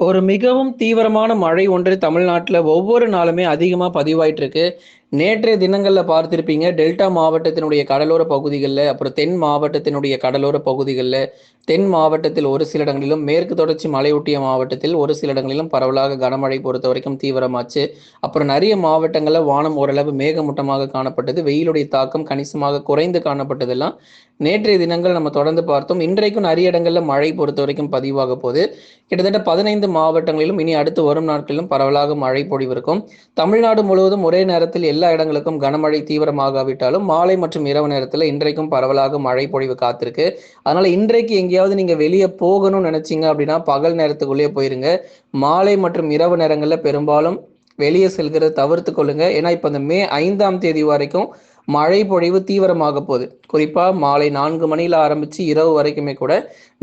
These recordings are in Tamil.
ஒரு மிகவும் தீவிரமான மழை ஒன்று தமிழ்நாட்டில் ஒவ்வொரு நாளுமே அதிகமாக பதிவாயிட்டு இருக்கு நேற்றைய தினங்களில் பார்த்திருப்பீங்க டெல்டா மாவட்டத்தினுடைய கடலோர பகுதிகளில் அப்புறம் தென் மாவட்டத்தினுடைய கடலோர பகுதிகளில் தென் மாவட்டத்தில் ஒரு சில இடங்களிலும் மேற்கு தொடர்ச்சி மலையொட்டிய மாவட்டத்தில் ஒரு சில இடங்களிலும் பரவலாக கனமழை பொறுத்த வரைக்கும் தீவிரமாச்சு. அப்புறம் நிறைய மாவட்டங்களில் வானம் ஓரளவு மேகமூட்டமாக காணப்பட்டது. வெயிலுடைய தாக்கம் கணிசமாக குறைந்து காணப்பட்டதெல்லாம் நேற்றைய தினங்கள் நம்ம தொடர்ந்து பார்த்தோம். இன்றைக்கும் நிறைய இடங்களில் மழை பொறுத்த வரைக்கும் பதிவாக போகுது. கிட்டத்தட்ட பதினைந்து மாவட்டங்களிலும் இனி அடுத்து வரும் நாட்களிலும் பரவலாக மழை பொழிவு இருக்கும் தமிழ்நாடு முழுவதும் ஒரே நேரத்தில் எல்லா இடங்களுக்கும் கனமழை தீவிரமாகாவிட்டாலும் மாலை மற்றும் இரவு நேரத்தில் இன்றைக்கும் பரவலாக மழை பொழிவு காத்திருக்கு. அதனால இன்றைக்கு எங்கேயாவது நீங்க வெளியே போகணும்னு நினைச்சீங்க அப்படின்னா பகல் நேரத்துக்குள்ளேயே போயிருங்க. மாலை மற்றும் இரவு நேரங்களில் பெரும்பாலும் வெளியே செல்கிறத தவிர்த்து கொள்ளுங்க. ஏன்னா இப்போ இந்த மே ஐந்தாம் தேதி வரைக்கும் மழை பொழிவு தீவிரமாக போகுது. குறிப்பா மாலை நான்கு மணியில ஆரம்பிச்சு இரவு வரைக்குமே கூட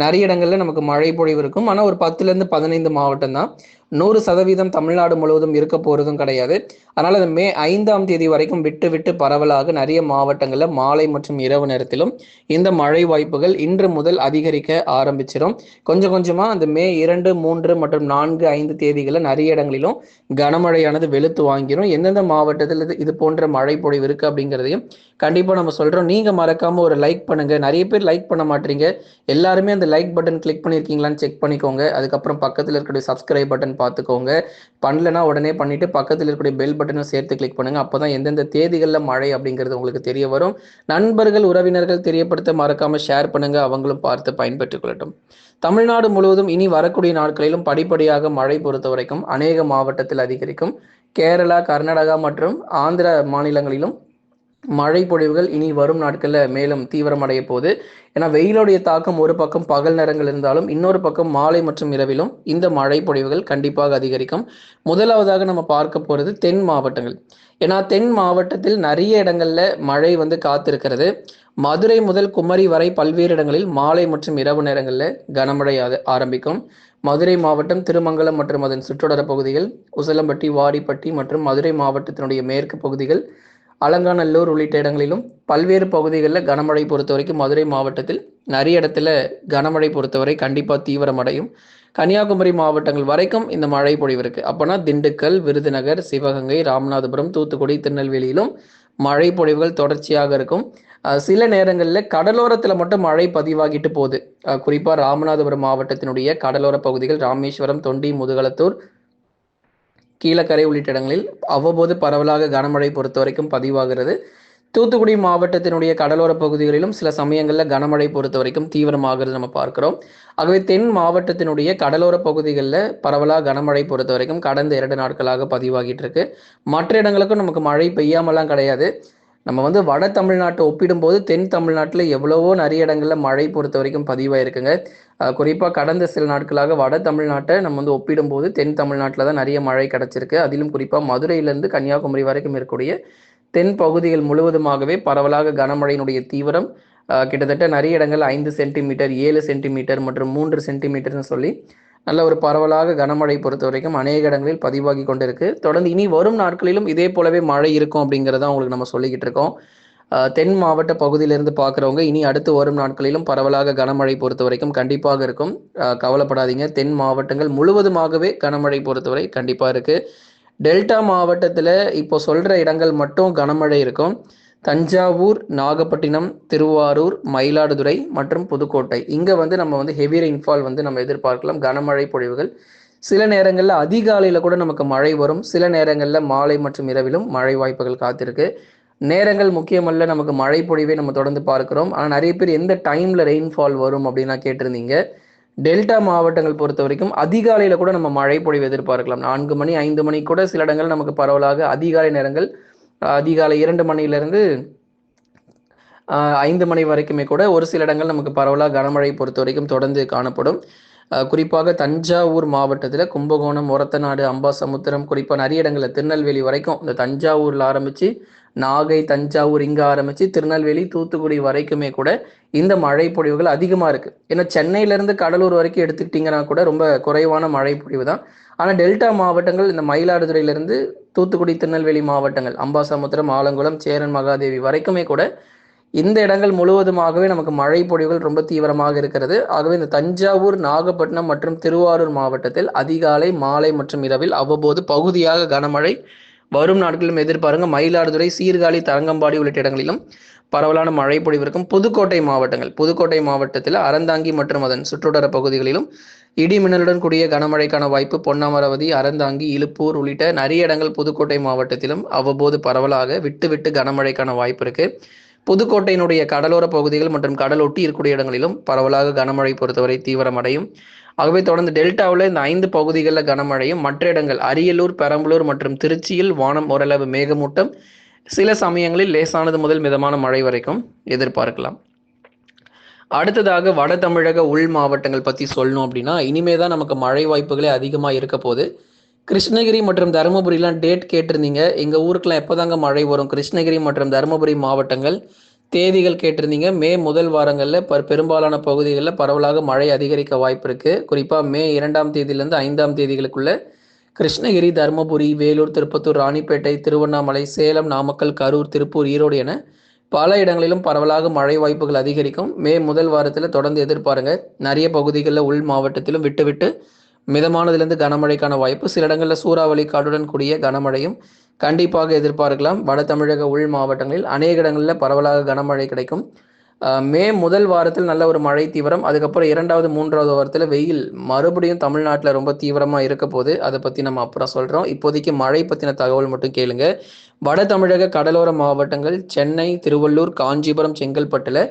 நிறைய இடங்கள்ல நமக்கு மழை பொழிவு இருக்கும். ஆனா ஒரு பத்துல இருந்து பதினைந்து மாவட்டம் தான். நூறு சதவீதம் தமிழ்நாடு முழுவதும் இருக்க போறதும் கிடையாது. அதனால அது மே ஐந்தாம் தேதி வரைக்கும் விட்டு விட்டு பரவலாக நிறைய மாவட்டங்களில் மாலை மற்றும் இரவு நேரத்திலும் இந்த மழை வாய்ப்புகள் இன்று முதல் அதிகரிக்க ஆரம்பிச்சிடும் கொஞ்சம் கொஞ்சமா அந்த மே இரண்டு மூன்று மற்றும் நான்கு ஐந்து தேதிகளில் நிறைய இடங்களிலும் கனமழையானது வெளுத்து வாங்கிடும் எந்தெந்த மாவட்டத்தில் இது இது போன்ற மழை பொழிவு இருக்கு அப்படிங்கிறதையும் கண்டிப்பா நம்ம சொல்றோம். நீங்க மறக்காம ஒரு லைக் பண்ணுங்க. நிறைய பேர் லைக் பண்ண மாட்டீங்க. எல்லாருமே அந்த லைக் பட்டன் கிளிக் பண்ணிருக்கீங்களான்னு செக் பண்ணிக்கோங்க. அதுக்கப்புறம் பக்கத்தில் இருக்கக்கூடிய சப்ஸ்கிரைப் பட்டன் பார்த்துக்கோங்க. பண்ணலனா உடனே பண்ணிட்டு பக்கத்தில் இருக்கக்கூடிய பெல் பட்டனை சேர்த்து கிளிக் பண்ணுங்க. அப்பதான் எந்தெந்த தேதிகளில் மழை அப்படிங்கிறது உங்களுக்கு தெரிய வரும். நண்பர்கள் உறவினர்கள் தெரியப்படுத்த மறக்காம ஷேர் பண்ணுங்க. அவங்களும் பார்த்து பயன்பெற்றுக் கொள்ளட்டும். தமிழ்நாடு முழுவதும் இனி வரக்கூடிய நாட்களிலும் படிப்படியாக மழை பொறுத்த வரைக்கும் அநேக மாவட்டத்தில் அதிகரிக்கும். கேரளா கர்நாடகா மற்றும் ஆந்திர மாநிலங்களிலும் மழை பொழிவுகள் இனி வரும் நாட்களில் மேலும் தீவிரமடைய போகுது. ஏன்னா வெயிலுடைய தாக்கம் ஒரு பக்கம் பகல் நேரங்கள் இருந்தாலும் இன்னொரு பக்கம் மாலை மற்றும் இரவிலும் இந்த மழை பொழிவுகள் கண்டிப்பாக அதிகரிக்கும். முதலாவதாக நம்ம பார்க்க போகிறது தென் மாவட்டங்கள். ஏன்னா தென் மாவட்டத்தில் நிறைய இடங்கள்ல மழை வந்து காத்திருக்கிறது. மதுரை முதல் குமரி வரை பல்வேறு இடங்களில் மாலை மற்றும் இரவு நேரங்களில் கனமழை ஆரம்பிக்கும். மதுரை மாவட்டம் திருமங்கலம் மற்றும் அதன் சுற்றுடர பகுதிகள் உசலம்பட்டி வாடிப்பட்டி மற்றும் மதுரை மாவட்டத்தினுடைய மேற்கு பகுதிகள் அலங்காநல்லூர் உள்ளிட்ட இடங்களிலும் பல்வேறு பகுதிகளில் கனமழை பொறுத்த வரைக்கும் மதுரை மாவட்டத்தில் நிறைய இடத்துல கனமழை பொறுத்தவரை கண்டிப்பாக தீவிரமடையும். கன்னியாகுமரி மாவட்டங்கள் வரைக்கும் இந்த மழை பொழிவு இருக்கு. அப்போனா திண்டுக்கல் விருதுநகர் சிவகங்கை ராமநாதபுரம் தூத்துக்குடி திருநெல்வேலியிலும் மழை பொழிவுகள் தொடர்ச்சியாக இருக்கும். சில நேரங்களில் கடலோரத்தில் மட்டும் மழை பதிவாகிட்டு போகுது. குறிப்பாக ராமநாதபுரம் மாவட்டத்தினுடைய கடலோர பகுதிகள் ராமேஸ்வரம் தொண்டி முதுகலத்தூர் கீழக்கரை உள்ளிட்ட இடங்களில் அவ்வப்போது பரவலாக கனமழை பொறுத்த வரைக்கும் பதிவாகிறது. தூத்துக்குடி மாவட்டத்தினுடைய கடலோர பகுதிகளிலும் சில சமயங்களில் கனமழை பொறுத்த வரைக்கும் தீவிரமாகிறது நம்ம பார்க்கிறோம். ஆகவே தென் மாவட்டத்தினுடைய கடலோர பகுதிகளில் பரவலாக கனமழை பொறுத்த வரைக்கும் கடந்த இரண்டு நாட்களாக பதிவாகிட்டு இருக்கு. மற்ற இடங்களுக்கும் நமக்கு மழை பெய்யாமலாம் கிடையாது. நம்ம வந்து வட தமிழ்நாட்டை ஒப்பிடும்போது தென் தமிழ்நாட்டில் எவ்வளவோ நிறைய இடங்களில் மழை பொறுத்த வரைக்கும் பதிவாயிருக்குங்க. குறிப்பாக கடந்த சில நாட்களாக வட தமிழ்நாட்டை நம்ம வந்து ஒப்பிடும்போது தென் தமிழ்நாட்டில் தான் நிறைய மழை கிடைச்சிருக்கு. அதிலும் குறிப்பாக மதுரையிலேருந்து கன்னியாகுமரி வரைக்கும் இருக்கக்கூடிய தென் பகுதிகள் முழுவதுமாகவே பரவலாக கனமழையினுடைய தீவிரம் கிட்டத்தட்ட நிறைய இடங்கள் ஐந்து சென்டிமீட்டர் ஏழு சென்டிமீட்டர் மற்றும் மூன்று சென்டிமீட்டர்னு சொல்லி நல்ல ஒரு பரவலாக கனமழை பொறுத்த வரைக்கும் அநேக இடங்களில் பதிவாகி கொண்டிருக்கு. தொடர்ந்து இனி வரும் நாட்களிலும் இதே போலவே மழை இருக்கும் அப்படிங்கிறத உங்களுக்கு நம்ம சொல்லிக்கிட்டு இருக்கோம். தென் மாவட்ட பகுதியிலிருந்து பார்க்குறவங்க இனி அடுத்து வரும் நாட்களிலும் பரவலாக கனமழை பொறுத்த வரைக்கும் கண்டிப்பாக இருக்கும். கவலைப்படாதீங்க. தென் மாவட்டங்கள் முழுவதுமாகவே கனமழை பொறுத்தவரை கண்டிப்பாக இருக்குது டெல்டா மாவட்டத்தில் இப்போ சொல்கிற இடங்கள் மட்டும் கனமழை இருக்கும். தஞ்சாவூர் நாகப்பட்டினம் திருவாரூர் மயிலாடுதுறை மற்றும் புதுக்கோட்டை. இங்கே வந்து நம்ம வந்து ஹெவி ரெயின்ஃபால் வந்து நம்ம எதிர்பார்க்கலாம். கனமழை பொழிவுகள். சில நேரங்களில் அதிகாலையில் கூட நமக்கு மழை வரும். சில நேரங்களில் மாலை மற்றும் இரவிலும் மழை வாய்ப்புகள் காத்திருக்கு. நேரங்கள் முக்கியமல்ல நமக்கு மழை பொழிவை நம்ம தொடர்ந்து பார்க்கிறோம். ஆனால் நிறைய பேர் எந்த டைமில் ரெயின்ஃபால் வரும் அப்படின்னா கேட்டிருந்தீங்க. டெல்டா மாவட்டங்கள் பொறுத்த வரைக்கும் அதிகாலையில் கூட நம்ம மழை பொழிவு எதிர்பார்க்கலாம். நான்கு மணி ஐந்து மணி கூட சில இடங்கள் நமக்கு பரவலாக அதிகாலை நேரங்கள் அதிகாலை இரண்டு மணியிலிருந்து ஐந்து மணி வரைக்குமே கூட ஒரு சில இடங்கள் நமக்கு பரவலாக கனமழை பொறுத்த வரைக்கும் தொடர்ந்து காணப்படும். குறிப்பாக தஞ்சாவூர் மாவட்டத்தில் கும்பகோணம் ஒரத்தநாடு அம்பாசமுத்திரம் குறிப்பாக நிறைய இடங்களில் திருநெல்வேலி வரைக்கும் இந்த தஞ்சாவூரில் ஆரம்பித்து நாகை தஞ்சாவூர் இங்கே ஆரம்பித்து திருநெல்வேலி தூத்துக்குடி வரைக்குமே கூட இந்த மழை பொழிவுகள் அதிகமாக இருக்குது ஏன்னா சென்னையிலேருந்து கடலூர் வரைக்கும் எடுத்துக்கிட்டிங்கன்னா கூட ரொம்ப குறைவான மழை பொழிவு தான். ஆனால் டெல்டா மாவட்டங்கள் இந்த மயிலாடுதுறையிலேருந்து தூத்துக்குடி திருநெல்வேலி மாவட்டங்கள் அம்பாசமுத்திரம் ஆலங்குளம் சேரன் மகாதேவி வரைக்குமே கூட இந்த இடங்கள் முழுவதுமாகவே நமக்கு மழை பொழிவுகள் ரொம்ப தீவிரமாக இருக்கிறது. ஆகவே இந்த தஞ்சாவூர் நாகப்பட்டினம் மற்றும் திருவாரூர் மாவட்டத்தில் அதிகாலை மாலை மற்றும் இரவில் அவ்வப்போது பகுதியாக கனமழை வரும் நாட்களிலும் எதிர்பாருங்க. மயிலாடுதுறை சீர்காழி தரங்கம்பாடி உள்ளிட்ட இடங்களிலும் பரவலான மழை பொழிவிற்கும் இருக்கும். புதுக்கோட்டை மாவட்டங்கள் புதுக்கோட்டை மாவட்டத்தில் அறந்தாங்கி மற்றும் அதன் சுற்றுவட்டார பகுதிகளிலும் இடி மின்னலுடன் கூடிய கனமழைக்கான வாய்ப்பு பொன்னமரவதி அறந்தாங்கி இழுப்பூர் உள்ளிட்ட நிறைய இடங்கள் புதுக்கோட்டை மாவட்டத்திலும் அவ்வப்போது பரவலாக விட்டு விட்டு கனமழைக்கான வாய்ப்பு இருக்குது புதுக்கோட்டையினுடைய கடலோர பகுதிகள் மற்றும் கடல் ஒட்டி இருக்கக்கூடிய இடங்களிலும் பரவலாக கனமழை பொறுத்தவரை தீவிரமடையும். ஆகவே தொடர்ந்து டெல்டாவில் இந்த ஐந்து பகுதிகளில் கனமழையும் மற்ற இடங்கள் அரியலூர் பெரம்பலூர் மற்றும் திருச்சியில் வானம் ஓரளவு மேகமூட்டம். சில சமயங்களில் லேசானது முதல் மிதமான மழை வரைக்கும் எதிர்பார்க்கலாம். அடுத்ததாக வட தமிழக உள் மாவட்டங்கள் பற்றி சொல்லணும் அப்படின்னா இனிமே தான் நமக்கு மழை வாய்ப்புகளே அதிகமாக இருக்க போகுது. கிருஷ்ணகிரி மற்றும் தருமபுரியெலாம் டேட் கேட்டிருந்தீங்க. எங்கள் ஊருக்குலாம் எப்போதாங்க மழை வரும்? கிருஷ்ணகிரி மற்றும் தருமபுரி மாவட்டங்கள் தேதிகள் கேட்டிருந்தீங்க. மே முதல் வாரங்களில் ப பெரும்பாலான பகுதிகளில் பரவலாக மழை அதிகரிக்க வாய்ப்பு இருக்குது குறிப்பாக மே இரண்டாம் தேதியிலேருந்து ஐந்தாம் தேதிகளுக்குள்ள கிருஷ்ணகிரி தருமபுரி வேலூர் திருப்பத்தூர் ராணிப்பேட்டை திருவண்ணாமலை சேலம் நாமக்கல் கரூர் திருப்பூர் ஈரோடு என பல இடங்களிலும் பரவலாக மழை வாய்ப்புகள் அதிகரிக்கும். மே முதல் வாரத்தில் தொடர்ந்து எதிர்பாருங்க. நிறைய பகுதிகளில் உள் மாவட்டத்திலும் விட்டு விட்டு மிதமானதிலிருந்து கனமழைக்கான வாய்ப்பு. சில இடங்களில் சூறாவளி காடுடன் கூடிய கனமழையும் கண்டிப்பாக எதிர்பார்க்கலாம். வட தமிழக உள் மாவட்டங்களில் அநேக இடங்களில் பரவலாக கனமழை கிடைக்கும். மே முதல் வாரத்தில் நல்ல ஒரு மழை தீவிரம். அதுக்கப்புறம் இரண்டாவது மூன்றாவது வாரத்தில் வெயில். மறுபடியும் தமிழ்நாட்டில் ரொம்ப தீவிரமாக இருக்க போது அதை பற்றி நம்ம அப்புறம் சொல்கிறோம் இப்போதைக்கு மழை பற்றின தகவல் மட்டும் கேளுங்க. வட தமிழக கடலோர மாவட்டங்கள் சென்னை திருவள்ளூர் காஞ்சிபுரம் செங்கல்பட்டில்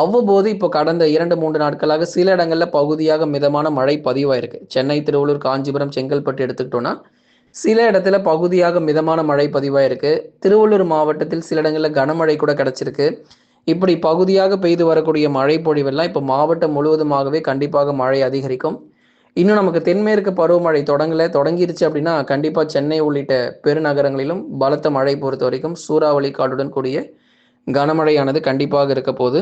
அவ்வப்போது இப்போ கடந்த இரண்டு மூன்று நாட்களாக சில இடங்களில் பகுதியாக மிதமான மழை பதிவாயிருக்கு. சென்னை திருவள்ளூர் காஞ்சிபுரம் செங்கல்பட்டு எடுத்துக்கிட்டோன்னா சில இடத்துல பகுதியாக மிதமான மழை பதிவாயிருக்கு. திருவள்ளூர் மாவட்டத்தில் சில இடங்களில் கனமழை கூட கிடச்சிருக்கு. இப்படி பகுதியாக பெய்து வரக்கூடிய மழை பொழிவெல்லாம் இப்போ மாவட்டம் முழுவதுமாகவே கண்டிப்பாக மழை அதிகரிக்கும். இன்னும் நமக்கு தென்மேற்கு பருவமழை தொடங்கல தொடங்கிருச்சு அப்படின்னா கண்டிப்பாக சென்னை உள்ளிட்ட பெருநகரங்களிலும் பலத்த மழை பொறுத்த வரைக்கும் சூறாவளி காடுடன் கூடிய கனமழையானது கண்டிப்பாக இருக்க போது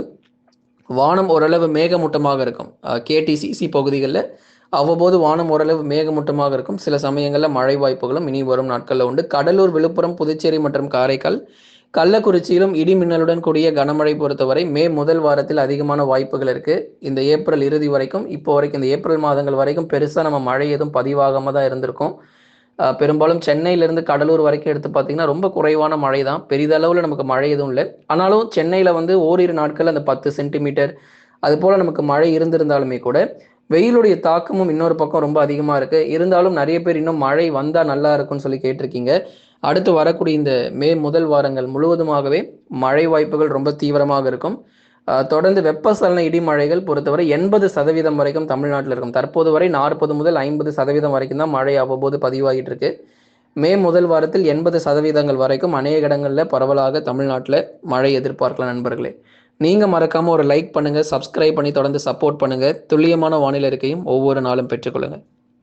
வானம் ஓரளவு மேகமூட்டமாக இருக்கும். கேடிசிசி பகுதிகளில் அவ்வப்போது வானம் ஓரளவு மேகமூட்டமாக இருக்கும். சில சமயங்களில் மழை வாய்ப்புகளும் இனி வரும் நாட்களில் உண்டு. கடலூர் விழுப்புரம் புதுச்சேரி மற்றும் காரைக்கால் கள்ளக்குறிச்சியிலும் இடி மின்னலுடன் கூடிய கனமழை பொறுத்தவரை மே முதல் வாரத்தில் அதிகமான வாய்ப்புகள் இருக்குது இந்த ஏப்ரல் இறுதி வரைக்கும் இப்போ வரைக்கும் இந்த ஏப்ரல் மாதங்கள் வரைக்கும் பெருசாக நம்ம மழை எதுவும் பதிவாகாமல் தான் இருந்திருக்கும். பெரும்பாலும் சென்னையிலேருந்து கடலூர் வரைக்கும் எடுத்து பார்த்தீங்கன்னா ரொம்ப குறைவான மழை தான் பெரிதளவில் நமக்கு மழை எதுவும் இல்லை. ஆனாலும் சென்னையில் வந்து ஓரிரு நாட்கள் அந்த பத்து சென்டிமீட்டர் அது போல் நமக்கு மழை இருந்திருந்தாலுமே கூட வெயிலுடைய தாக்கமும் இன்னொரு பக்கம் ரொம்ப அதிகமாக இருக்குது இருந்தாலும் நிறைய பேர் இன்னும் மழை வந்தால் நல்லா இருக்கும்னு சொல்லி கேட்டிருக்கீங்க. அடுத்து வரக்கூடிய இந்த மே முதல் வாரங்கள் முழுவதுமாகவே மழை வாய்ப்புகள் ரொம்ப தீவிரமாக இருக்கும். தொடர்ந்து வெப்பசலன இடிமழைகள் பொறுத்தவரை எண்பது சதவீதம் வரைக்கும் தமிழ்நாட்டில் இருக்கும். தற்போது வரை நாற்பது முதல் ஐம்பது சதவீதம் வரைக்கும் தான் மழை அவ்வப்போது பதிவாகிட்டு இருக்கு. மே முதல் வாரத்தில் எண்பது சதவீதங்கள் வரைக்கும் அநேக இடங்களில் பரவலாக தமிழ்நாட்டில் மழை எதிர்பார்க்கலாம் நண்பர்களே. நீங்கள் மறக்காமல் ஒரு லைக் பண்ணுங்கள் சப்ஸ்கிரைப் பண்ணி தொடர்ந்து சப்போர்ட் பண்ணுங்கள் துல்லியமான வானிலை இருக்கையும் ஒவ்வொரு நாளும் பெற்றுக்கொள்ளுங்கள்